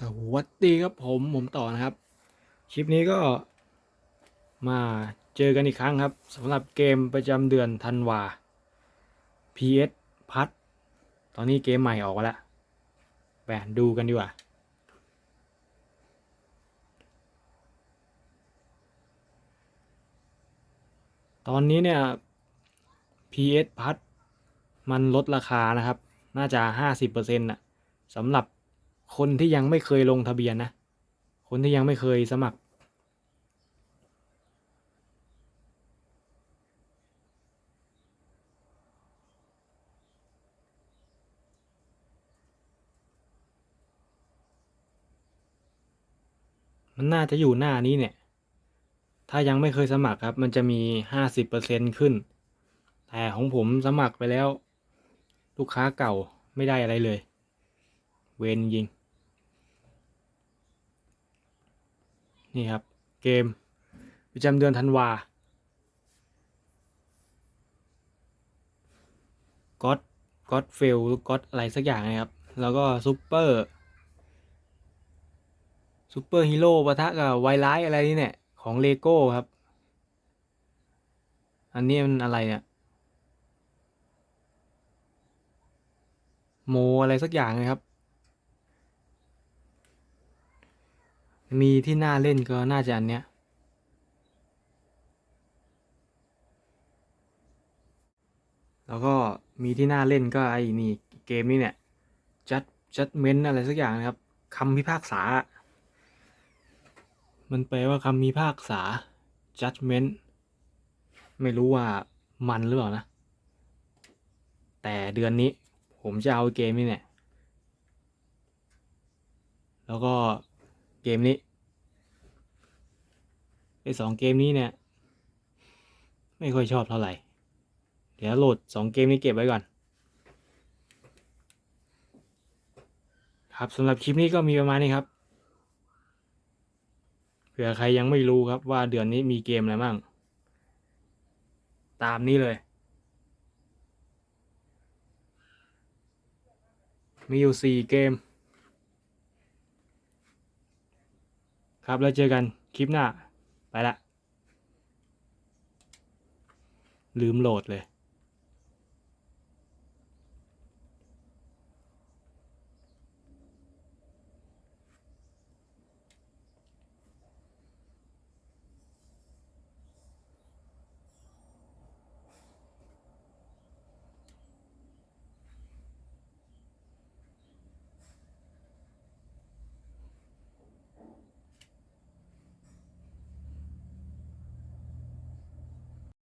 สวัสดีครับผมผมต่อนะครับ คลิปนี้ก็มาเจอกันอีกครั้งครับสำหรับเกมประจำเดือนธันวา PS พัดตอนนี้เกมใหม่ออกมาแล้วแบนดูกันดีกว่า ตอนนี้เนี่ย PS พัดมันลดราคานะครับ น่าจะห้าสิบเปอร์เซ็นต์ะสำหรับ คนที่ยังไม่เคยลงทะเบียนนะ คนที่ยังไม่เคยสมัคร มันน่าจะอยู่หน้านี้เนี่ย ถ้ายังไม่เคยสมัครครับ มันจะมีห้าสิบเปอร์เซ็นขึ้น แต่ของผมสมัครไปแล้ว ลูกค้าเก่าไม่ได้อะไรเลย เวนยิง นี่ครับ เกมประจำเดือนธันวาก็อดก็อดเฟลก็อดอะไรสักอย่างนะครับ แล้วก็ซูเปอร์ซูเปอร์ฮีโร่ปะทะกับไวไลท์อะไรนี่เนี่ย ของเลโก้ครับ อันนี้มันอะไรเนี่ยโมอะไรสักอย่างนะครับ มีที่น่าเล่นก็น่าจะอันเนี้ย แล้วก็มีที่น่าเล่นก็ไอ้นี่เกมนี้เนี่ยจัดจัดเมนอะไรสักอย่างนะครับคำพิพากษา มันแปลว่าคำพิพากษา judgment ไม่รู้ว่ามันหรือเปล่านะ แต่เดือนนี้ผมจะเอาเกมนี้เนี่ย แล้วก็ เกมนี้ไอสองเกมนี้เนี่ย ไม่ค่อยชอบเท่าไหร่ เดี๋ยวโหลดสองเกมนี้เก็บไว้ก่อน ครับสำหรับคลิปนี้ก็มีประมาณนี้ครับเผื่อใครยังไม่รู้ครับว่าเดือนนี้มีเกมอะไรบ้าง ตามนี้เลย มีอยู่สี่เกม ครับแล้วเจอกันคลิปหน้า ไปละ ลืมโหลดเลย